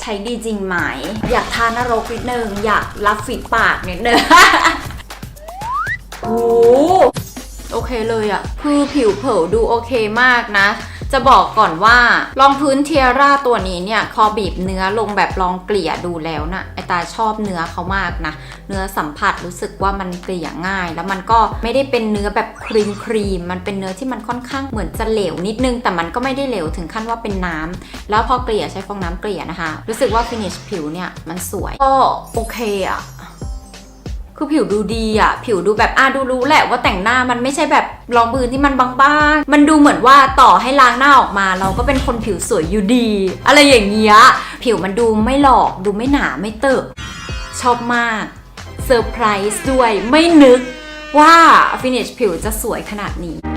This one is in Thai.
ใช้ดีจริงไหม อยากทานนรกนิดนึง อยากรับฝีปากนิดนึง โอ้โอเคเลยอะคือผิวเผลดูโอเคมากนะ จะบอกก่อนว่ารองพื้นเทียร่าตัวนี้เนี่ยคอบีบเนื้อลงแบบลองเกลี่ยดูแล้วนะไอตาชอบเนื้อเขามากนะ เนื้อสัมผัสรู้สึกว่ามันเกลี่ยง่าย แล้วมันก็ไม่ได้เป็นเนื้อแบบครีมครีมมันเป็นเนื้อที่มันค่อนข้างเหมือนจะเหลวนิดนึง แต่มันก็ไม่ได้เหลวถึงขั้นว่าเป็นน้ำแล้วพอเกลี่ยใช้ฟองน้ำเกลี่ยนะคะ รู้สึกว่าฟินิชผิวเนี่ยมันสวยก็โอเคอะ คือผิวดูดีอะผิวดูแบบอะดูรู้แหละว่าแต่งหน้ามันไม่ใช่แบบรองพื้นที่มันบางๆ มันดูเหมือนว่าต่อให้ล้างหน้าออกมา เราก็เป็นคนผิวสวยอยู่ดี อะไรอย่างเงี้ย ผิวมันดูไม่หลอก ดูไม่หนาไม่เตอะชอบมาก เซอร์ไพรส์ด้วย ไม่นึกว่าฟินิชผิวจะสวยขนาดนี้